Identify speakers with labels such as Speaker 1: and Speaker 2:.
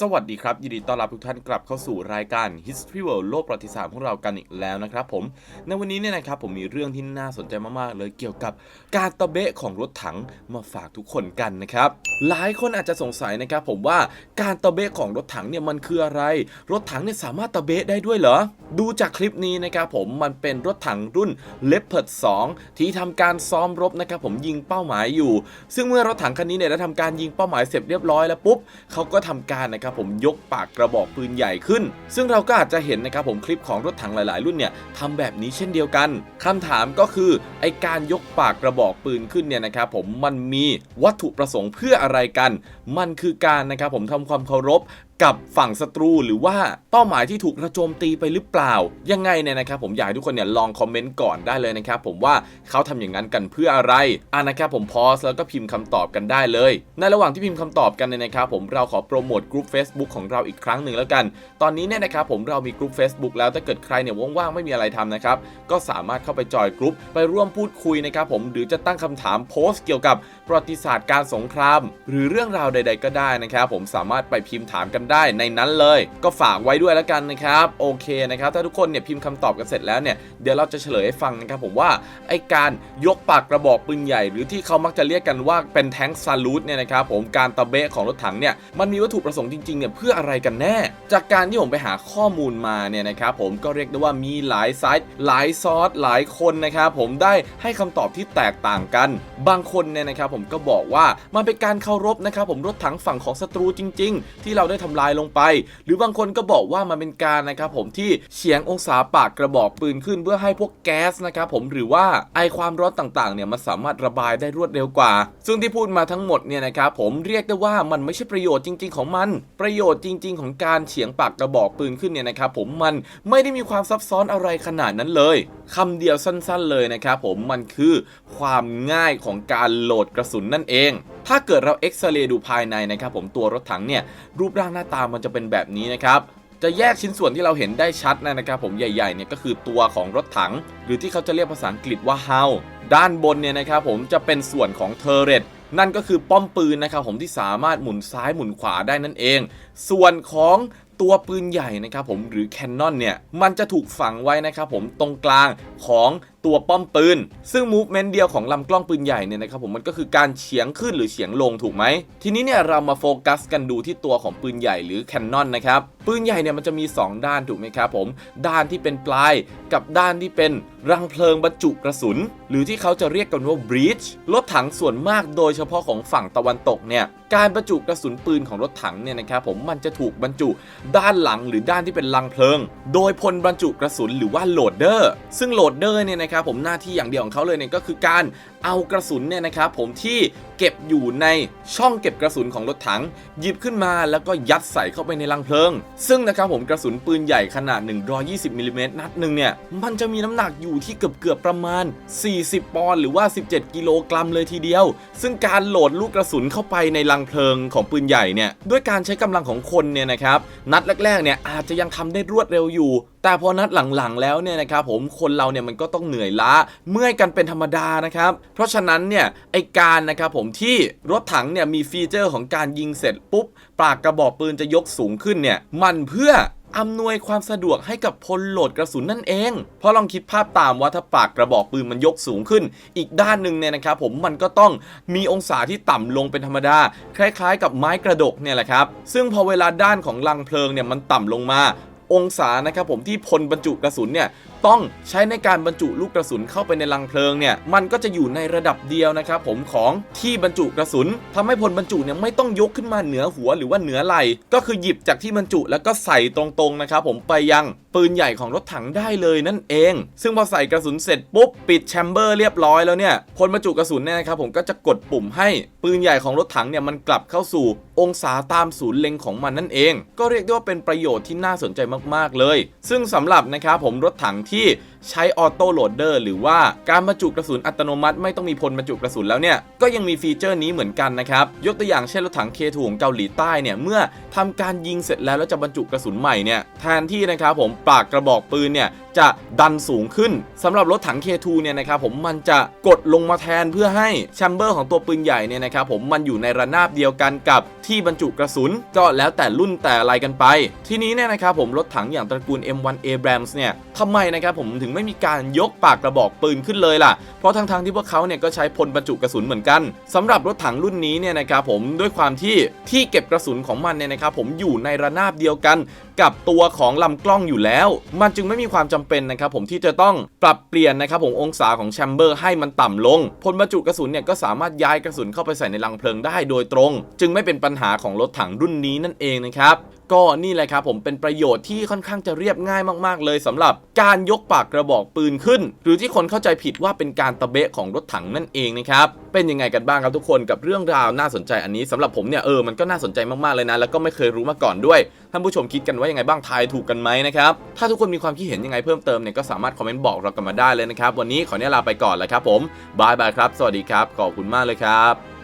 Speaker 1: สวัสดีครับ ยินดีต้อนรับทุกท่านกลับเข้าสู่รายการ History World โลกประวัติศาสตร์ของเรากันอีกแล้วนะครับผม ในวันนี้เนี่ยนะครับผมมีเรื่องที่น่าสนใจมากๆ เลยเกี่ยวกับการตะเบะของรถถังมาฝากทุกคนกันนะครับ หลายคนอาจจะสงสัยนะครับผมว่าการตะเบะของรถถังเนี่ยมันคืออะไร รถถังเนี่ยสามารถตะเบะได้ด้วยเหรอ ดูจากคลิปนี้นะครับผมมันเป็นรถถังรุ่น Leopard 2 ที่ทำการซ้อมรบนะครับผมยิงเป้าหมายอยู่ ซึ่งเมื่อรถถังคันนี้เนี่ยได้ทำการยิงเป้าหมายเสร็จเรียบร้อยแล้วปุ๊บเขาก็ทำการนะครับผมยกปากกระบอกปืนใหญ่ขึ้น ซึ่งเราก็อาจจะเห็นนะครับผมคลิปของรถถังหลาย ๆ รุ่นเนี่ยทำแบบนี้เช่นเดียวกันคำถามก็คือไอการยกปากกระบอกปืนขึ้นเนี่ยนะครับผมมันมีวัตถุประสงค์เพื่ออะไรกัน มันคือการนะครับผมทำความเคารพกับฝั่งศัตรูหรือว่าเป้าหมายที่ถูกกระโจมตีไปหรือเปล่า ยังไงเนี่ยนะครับผมอยากให้ทุกคนเนี่ยลองคอมเมนต์ก่อนได้เลยนะครับผมว่าเขาทำอย่างนั้นกันเพื่ออะไรอ่านะครับผมพอสแล้วก็พิมพ์คำตอบกันได้เลย ในระหว่างที่พิมพ์คำตอบกันเนี่ยนะครับผมเราขอโปรโมทกลุ่ม Facebook ของเราอีกครั้งหนึ่งแล้วกัน ตอนนี้เนี่ยนะครับผมเรามีกลุ่ม Facebook แล้วถ้าเกิดใครเนี่ยว่างๆไม่มีอะไรทำนะครับก็สามารถเข้าไปจอยกลุ่มไปร่วมพูดคุยนะครับผมหรือจะตั้งคำถามโพสต์เกี่ยวกับประวัติศาสตร์การสงคราม หรือเรื่องราวใด ๆ ก็ได้นะครับผมสามารถไปพิมพ์ถามกันได้ในนั้นเลย ก็ฝากไว้ด้วยแล้วกันนะครับโอเคนะครับถ้าทุกคนเนี่ยพิมพ์คำตอบกันเสร็จแล้วเนี่ยเดี๋ยวเราจะเฉลยให้ฟังนะครับผมว่าไอการยกปากกระบอกปืนใหญ่ หรือที่เขามักจะเรียกกันว่าเป็นแท้งซาลูดเนี่ยนะครับผมการตะเบะของรถถังเนี่ยมันมีวัตถุประสงค์จจริงๆเนี่ยเพื่ออะไรกันแน่ จากการที่ผมไปหาข้อมูลมาเนี่ยนะครับผมก็เรียกได้ว่ามีหลายไซต์หลายซอสหลายคนนะครับผมได้ให้คำตอบที่แตกต่างกัน บางคนเนี่ยนะครับผมก็บอกว่ามันเป็นการเคารพนะครับผมรถถังฝั่งของศัตรูจริง ๆ ที่เราได้ทำลายลงไป หรือบางคนก็บอกว่ามันเป็นการนะครับผมที่เฉียงองศาปากกระบอกปืนขึ้น เพื่อให้พวกแก๊สนะครับผมหรือว่าไอความร้อนต่างๆเนี่ยมันสามารถระบายได้รวดเร็วกว่า ซึ่งที่พูดมาทั้งหมดเนี่ยนะครับผมเรียกได้ว่ามันไม่ใช่ประโยชน์จริง ๆของมันประโยชน์จริง ๆ ของการเฉียงปากกระบอกปืนขึ้นเนี่ยนะครับผมมันไม่ได้มีความซับซ้อนอะไรขนาดนั้นเลยคำเดียวสั้นๆเลยนะครับผมมันคือความง่ายของการโหลดกระสุนนั่นเอง ถ้าเกิดเราเอ็กซเรย์ดูภายในนะครับผมตัวรถถังเนี่ยรูปร่างหน้าตามันจะเป็นแบบนี้นะครับจะแยกชิ้นส่วนที่เราเห็นได้ชัดนะครับผมใหญ่ๆเนี่ยก็คือตัวของรถถัง หรือที่เขาจะเรียกภาษาอังกฤษว่า hull ด้านบนเนี่ยนะครับผมจะเป็นส่วนของ turret นั่นก็คือป้อมปืนนะครับผมที่สามารถหมุนซ้ายหมุนขวาได้นั่นเอง ส่วนของ ตัวปืนใหญ่นะครับผมหรือแคนนอนเนี่ย มันจะถูกฝังไว้นะครับผมตรงกลางของตัวป้อมปืน ซึ่งมูฟเมนต์เดียวของลำกล้องปืนใหญ่เนี่ยนะครับผมมันก็คือการเฉียงขึ้นหรือเฉียงลงถูกไหม ทีนี้เนี่ยเรามาโฟกัสกันดูที่ตัวของปืนใหญ่หรือแคนนอนนะครับ ปืนใหญ่เนี่ยมันจะมี 2 ด้านถูกไหมครับผม ด้านที่เป็นปลายกับด้านที่เป็นรังเพลิงบรรจุกระสุน หรือที่เขาจะเรียกกันว่า breech รถถังส่วนมากโดยเฉพาะของฝั่งตะวันตกเนี่ยการบรรจุกระสุนปืนของรถถังเนี่ยนะครับผมมันจะถูกบรรจุด้านหลังหรือด้านที่เป็นรังเพลิง โดยพลบรรจุกระสุนหรือว่าโหลดเดอร์ ซึ่งโหลดเดอร์เนี่ยนะครับผมหน้าที่อย่างเดียวของเขาเลยเนี่ยก็คือการ เอากระสุนเนี่ยนะครับผมที่เก็บอยู่ในช่องเก็บกระสุนของรถถัง หยิบขึ้นมาแล้วก็ยัดใส่เข้าไปในรังเพลิง ซึ่งนะครับผมกระสุนปืนใหญ่ขนาด 120มิลลิเมตรนัดหนึ่งเนี่ย มันจะมีน้ำหนักอยู่ที่เกือบเกือบประมาณ 40 ปอนด์หรือว่า 17 กิโลกรัมเลยทีเดียว ซึ่งการโหลดลูกกระสุนเข้าไปในรังเพลิงของปืนใหญ่เนี่ยด้วยการใช้กำลังของคนเนี่ยนะครับนัดแรกๆเนี่ยอาจจะยังทำได้รวดเร็วอยู่ แต่พอนัดหลังๆแล้วเนี่ยนะครับผมคนเราเนี่ยมันก็ต้องเหนื่อยล้าเมื่อยกันเป็นธรรมดานะครับ เพราะฉะนั้นเนี่ยไอการนะครับผมที่รถถังเนี่ยมีฟีเจอร์ของการยิงเสร็จปุ๊บปากกระบอกปืนจะยกสูงขึ้นเนี่ยมันเพื่ออำนวยความสะดวกให้กับพลโหลดกระสุนนั่นเอง เพราะลองคิดภาพตามว่าถ้าปากกระบอกปืนมันยกสูงขึ้น อีกด้านหนึ่งเนี่ยนะครับผมมันก็ต้องมีองศาที่ต่ำลงเป็นธรรมดา คล้ายๆ กับไม้กระดกเนี่ยแหละครับ ซึ่งพอเวลาด้านของลังเพลิงเนี่ยมันต่ำลงมา องศานะครับผมที่พลบรรจุกระสุนเนี่ยต้องใช้ในการบรรจุลูกกระสุนเข้าไปในลังเพลิงเนี่ยมันก็จะอยู่ในระดับเดียวนะครับผมของที่บรรจุกระสุนทำให้พลบรรจุเนี่ยไม่ต้องยกขึ้นมาเหนือหัวหรือว่าเหนือไหล่ก็คือหยิบจากที่บรรจุแล้วก็ใส่ตรงๆนะครับผมไปยังปืนใหญ่ของรถถังได้เลยนั่นเอง ซึ่งพอใส่กระสุนเสร็จปุ๊บปิดแชมเบอร์เรียบร้อยแล้วเนี่ยพลบรรจุกระสุนเนี่ยนะครับผมก็จะกดปุ่มให้ปืนใหญ่ของรถถังเนี่ยมันกลับเข้าสู่องศาตามศูนย์เล็งของมันนั่นเอง ก็เรียกได้ว่าเป็นประโยชน์ที่น่าสนใจมากๆเลย ซึ่งสำหรับนะครับผมรถถังที่ ใช้ออโต้โหลดเดอร์หรือว่าการบรรจุกระสุนอัตโนมัติไม่ต้องมีพลบรรจุกระสุนแล้วเนี่ย ก็ยังมีฟีเจอร์นี้เหมือนกันนะครับ ยกตัวอย่างเช่นรถถัง K2 ของเกาหลีใต้เนี่ย เมื่อทำการยิงเสร็จแล้วแล้วจะบรรจุกระสุนใหม่เนี่ย แทนที่นะครับผมปากกระบอกปืนเนี่ยจะดันสูงขึ้นสำหรับรถถัง K2 เนี่ยนะครับผมมันจะกดลงมาแทนเพื่อให้แชมเบอร์ของตัวปืนใหญ่เนี่ยนะครับผมมันอยู่ในระนาบเดียวกันกับที่บรรจุกระสุนก็แล้วแต่รุ่นแต่อะไรกันไป ทีนี้เนี่ยนะครับผมรถถังอย่างตระกูล M1 Abrams เนี่ยทำไมนะครับผมถึงไม่มีการยกปากกระบอกปืนขึ้นเลยล่ะ เพราะทั้งๆที่พวกเขาเนี่ยก็ใช้พลบรรจุกระสุนเหมือนกันสำหรับรถถังรุ่นนี้เนี่ยนะครับผมด้วยความที่ที่เก็บกระสุนของมันเนี่ยนะครับผมอยู่ในระนาบเดียวกัน กับตัวของลำกล้องอยู่แล้ว มันจึงไม่มีความจำเป็นนะครับผมที่จะต้องปรับเปลี่ยนนะครับผมองศาของแชมเบอร์ให้มันต่ำลงพลบรรจุกระสุนเนี่ยก็สามารถย้ายกระสุนเข้าไปใส่ในลังเพลิงได้โดยตรง จึงไม่เป็นปัญหาของรถถังรุ่นนี้นั่นเองนะครับก็นี่แหละครับผมเป็นประโยชน์ที่ค่อนข้างจะเรียบง่ายมากๆ เลยสำหรับการยกปากกระบอกปืนขึ้น หรือที่คนเข้าใจผิดว่าเป็นการตะเบะของรถถังนั่นเองนะครับเป็นยังไงกันบ้างครับทุกคนกับเรื่องราวน่าสนใจอันนี้สำหรับผมเนี่ยเออมันก็น่าสนใจมากๆเลยนะแล้วก็ไม่เคยรู้มาก่อนด้วยท่านผู้ชมคิดกันว่ายังไงบ้างทายถูกกันไหมนะครับถ้าทุกคนมีความคิดเห็นยังไงเพิ่มเติมเนี่ยก็สามารถคอมเมนต์บอกเรากันมาได้เลยนะครับวันนี้ขอเนี่ยลาไปก่อนแล้วครับผมบายบายครับ สวัสดีครับขอบคุณมากเลยครับ